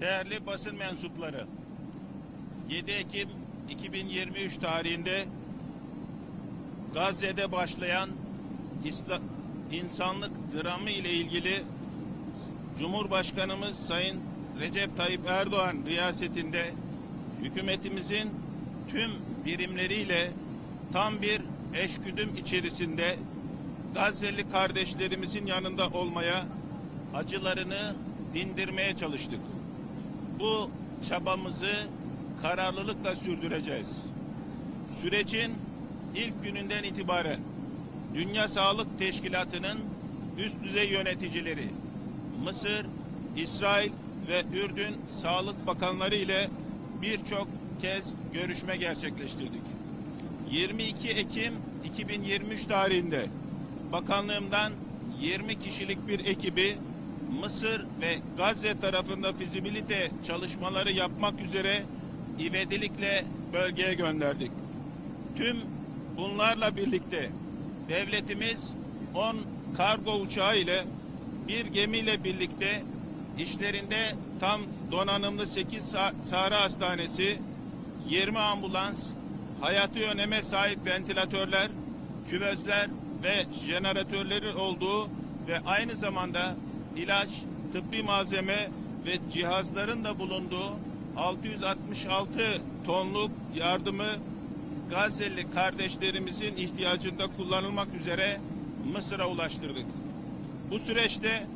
Değerli basın mensupları, 7 Ekim 2023 tarihinde Gazze'de başlayan insanlık dramı ile ilgili Cumhurbaşkanımız Sayın Recep Tayyip Erdoğan riyasetinde hükümetimizin tüm birimleriyle tam bir eşgüdüm içerisinde Gazze'li kardeşlerimizin yanında olmaya, acılarını dindirmeye çalıştık. Bu çabamızı kararlılıkla sürdüreceğiz. Sürecin ilk gününden itibaren Dünya Sağlık Teşkilatı'nın üst düzey yöneticileri, Mısır, İsrail ve Ürdün Sağlık Bakanları ile birçok kez görüşme gerçekleştirdik. 22 Ekim 2023 tarihinde bakanlığımdan 20 kişilik bir ekibi Mısır ve Gazze tarafında fizibilite çalışmaları yapmak üzere ivedilikle bölgeye gönderdik. Tüm bunlarla birlikte devletimiz 10 kargo uçağı ile bir gemiyle birlikte işlerinde tam donanımlı 8 Sa- Sahra Hastanesi, 20 ambulans, hayati öneme sahip ventilatörler, küvezler ve jeneratörleri olduğu ve aynı zamanda ilaç, tıbbi malzeme ve cihazların da bulunduğu 666 tonluk yardımı Gazze'li kardeşlerimizin ihtiyacında kullanılmak üzere Mısır'a ulaştırdık. Bu süreçte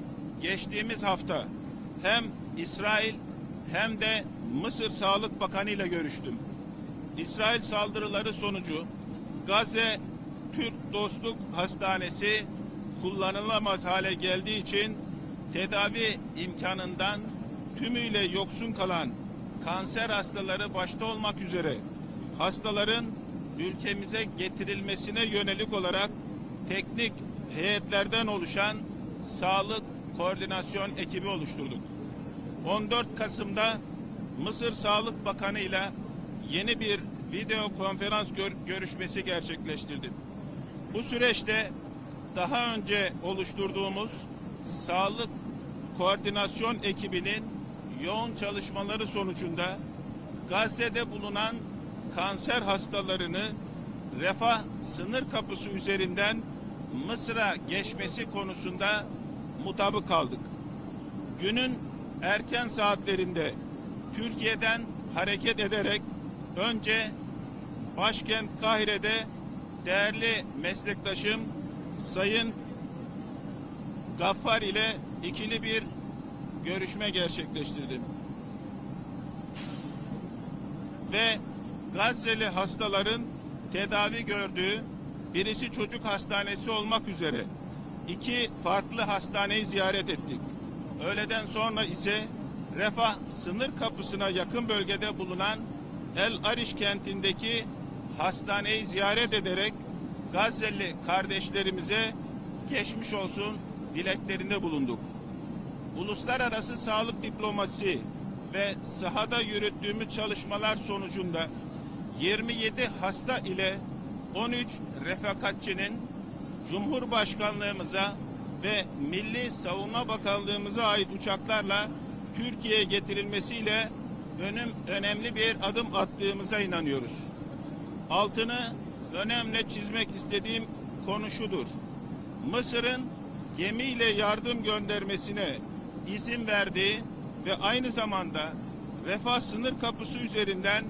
geçtiğimiz hafta hem İsrail hem de Mısır Sağlık Bakanı ile görüştüm. İsrail saldırıları sonucu Gazze Türk Dostluk Hastanesi kullanılamaz hale geldiği için tedavi imkanından tümüyle yoksun kalan kanser hastaları başta olmak üzere hastaların ülkemize getirilmesine yönelik olarak teknik heyetlerden oluşan sağlık koordinasyon ekibi oluşturduk. 14 Kasım'da Mısır Sağlık Bakanı ile yeni bir video konferans gör- görüşmesi gerçekleştirdim. Bu süreçte daha önce oluşturduğumuz sağlık koordinasyon ekibinin yoğun çalışmaları sonucunda Gazze'de bulunan kanser hastalarını refah sınır kapısı üzerinden Mısır'a geçmesi konusunda mutabık kaldık. Günün erken saatlerinde Türkiye'den hareket ederek önce başkent Kahire'de değerli meslektaşım Sayın Gaffar ile ikili bir görüşme gerçekleştirdim. Ve Gazze'li hastaların tedavi gördüğü birisi çocuk hastanesi olmak üzere iki farklı hastaneyi ziyaret ettik. Öğleden sonra ise Refah sınır kapısına yakın bölgede bulunan El Ariş kentindeki hastaneyi ziyaret ederek Gazze'li kardeşlerimize geçmiş olsun dileklerinde bulunduk. Uluslararası sağlık diplomasi ve sahada yürüttüğümüz çalışmalar sonucunda 27 hasta ile 13 refakatçinin Cumhurbaşkanlığımıza ve Milli Savunma Bakanlığımıza ait uçaklarla Türkiye'ye getirilmesiyle önüm, önemli bir adım attığımıza inanıyoruz. Altını önemli çizmek istediğim konu şudur. Mısır'ın gemiyle yardım göndermesine izin verdiği ve aynı zamanda refah sınır kapısı üzerinden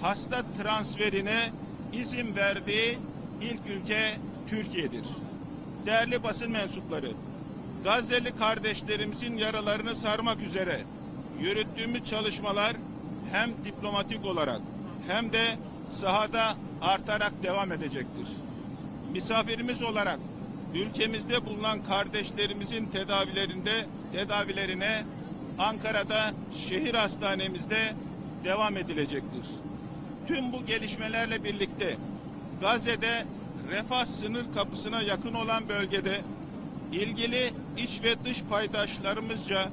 hasta transferine izin verdiği ilk ülke Türkiye'dir. Değerli basın mensupları, Gazze'li kardeşlerimizin yaralarını sarmak üzere yürüttüğümüz çalışmalar hem diplomatik olarak hem de sahada artarak devam edecektir. Misafirimiz olarak ülkemizde bulunan kardeşlerimizin tedavilerinde tedavilerine Ankara'da şehir hastanemizde devam edilecektir. Tüm bu gelişmelerle birlikte Gazze'de refah sınır kapısına yakın olan bölgede ilgili iç ve dış paydaşlarımızca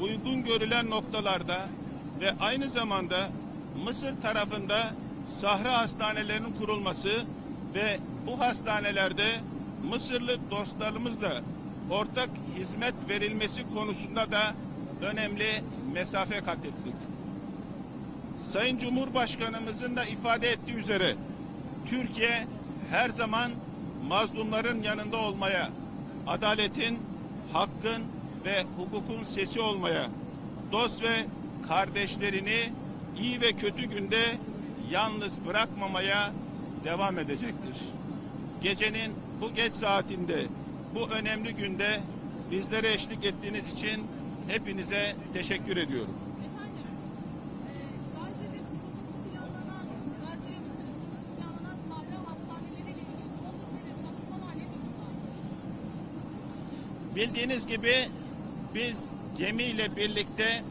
uygun görülen noktalarda ve aynı zamanda Mısır tarafında sahra hastanelerinin kurulması ve bu hastanelerde Mısırlı dostlarımızla ortak hizmet verilmesi konusunda da önemli mesafe kat ettik. Sayın Cumhurbaşkanımızın da ifade ettiği üzere Türkiye her zaman mazlumların yanında olmaya, adaletin, hakkın ve hukukun sesi olmaya, dost ve kardeşlerini iyi ve kötü günde yalnız bırakmamaya devam edecektir. Gecenin bu geç saatinde, bu önemli günde bizlere eşlik ettiğiniz için hepinize teşekkür ediyorum. E? Bildiğiniz gibi biz gemiyle birlikte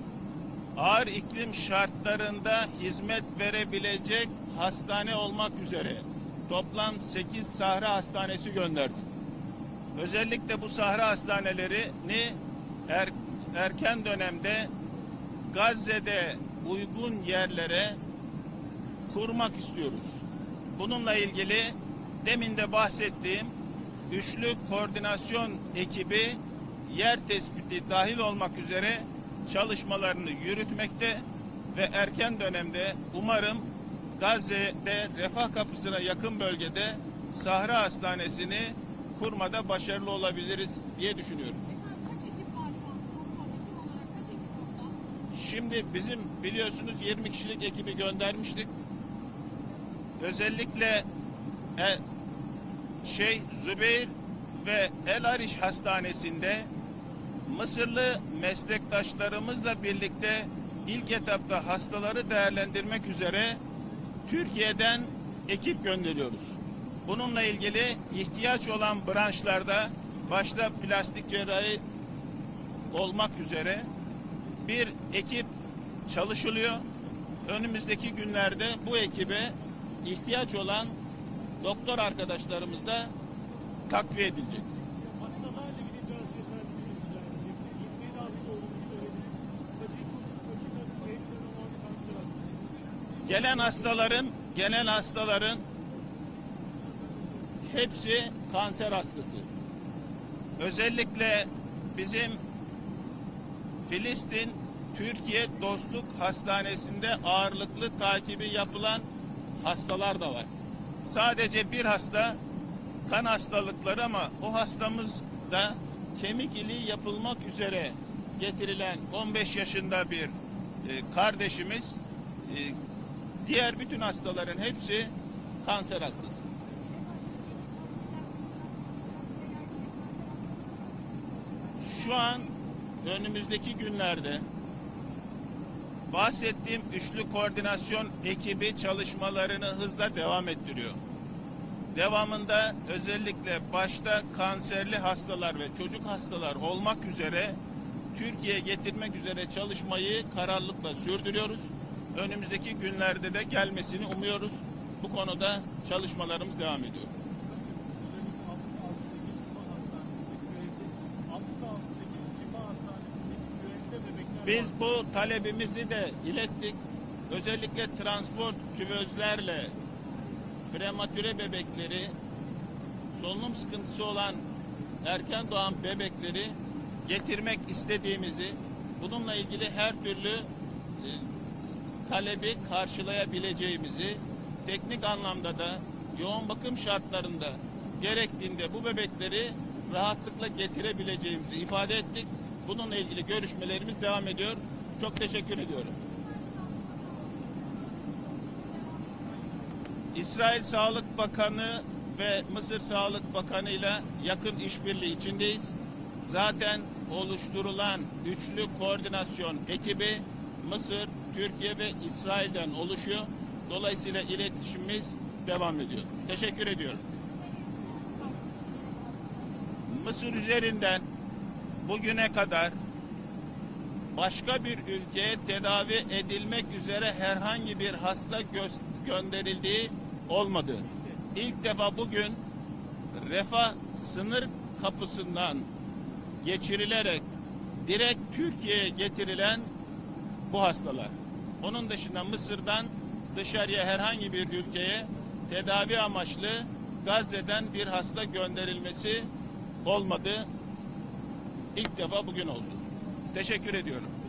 ağır iklim şartlarında hizmet verebilecek hastane olmak üzere toplam 8 sahra hastanesi gönderdik. Özellikle bu sahra hastanelerini er- erken dönemde Gazze'de uygun yerlere kurmak istiyoruz. Bununla ilgili demin de bahsettiğim üçlü koordinasyon ekibi yer tespiti dahil olmak üzere çalışmalarını yürütmekte ve erken dönemde umarım Gazze'de refah kapısına yakın bölgede Sahra Hastanesi'ni kurmada başarılı olabiliriz diye düşünüyorum. Şimdi bizim biliyorsunuz 20 kişilik ekibi göndermiştik. Özellikle e, şey Zübeyir ve El Ariş Hastanesi'nde Mısırlı meslektaşlarımızla birlikte ilk etapta hastaları değerlendirmek üzere Türkiye'den ekip gönderiyoruz. Bununla ilgili ihtiyaç olan branşlarda başta plastik cerrahi olmak üzere bir ekip çalışılıyor. Önümüzdeki günlerde bu ekibe ihtiyaç olan doktor arkadaşlarımız da takviye edilecek. Hastalarla ilgili biraz detaylı bilgilenecekti. 27 hasta olduğunu söylediniz. Kaçı çocuk, kaçı kadın, hepsi normal kanser hastası. Gelen hastaların gelen hastaların hepsi kanser hastası. Özellikle bizim Filistin Türkiye Dostluk Hastanesi'nde ağırlıklı takibi yapılan hastalar da var. Sadece bir hasta kan hastalıkları ama o hastamız da kemik iliği yapılmak üzere getirilen 15 yaşında bir e, kardeşimiz e, diğer bütün hastaların hepsi kanser hastası. Şu an önümüzdeki günlerde bahsettiğim üçlü koordinasyon ekibi çalışmalarını hızla devam ettiriyor. Devamında özellikle başta kanserli hastalar ve çocuk hastalar olmak üzere Türkiye'ye getirmek üzere çalışmayı kararlılıkla sürdürüyoruz. Önümüzdeki günlerde de gelmesini umuyoruz. Bu konuda çalışmalarımız devam ediyor. Biz bu talebimizi de ilettik. Özellikle transport küvezlerle prematüre bebekleri, solunum sıkıntısı olan erken doğan bebekleri getirmek istediğimizi, bununla ilgili her türlü e, talebi karşılayabileceğimizi, teknik anlamda da yoğun bakım şartlarında gerektiğinde bu bebekleri rahatlıkla getirebileceğimizi ifade ettik. Bununla ilgili görüşmelerimiz devam ediyor. Çok teşekkür ediyorum. İsrail Sağlık Bakanı ve Mısır Sağlık Bakanı ile yakın işbirliği içindeyiz. Zaten oluşturulan üçlü koordinasyon ekibi Mısır, Türkiye ve İsrail'den oluşuyor. Dolayısıyla iletişimimiz devam ediyor. Teşekkür ediyorum. Mısır üzerinden bugüne kadar başka bir ülkeye tedavi edilmek üzere herhangi bir hasta gö- gönderildiği olmadı. İlk defa bugün refah sınır kapısından geçirilerek direkt Türkiye'ye getirilen bu hastalar. Onun dışında Mısır'dan dışarıya herhangi bir ülkeye tedavi amaçlı Gazze'den bir hasta gönderilmesi olmadı. İlk defa bugün oldu. Teşekkür ediyorum.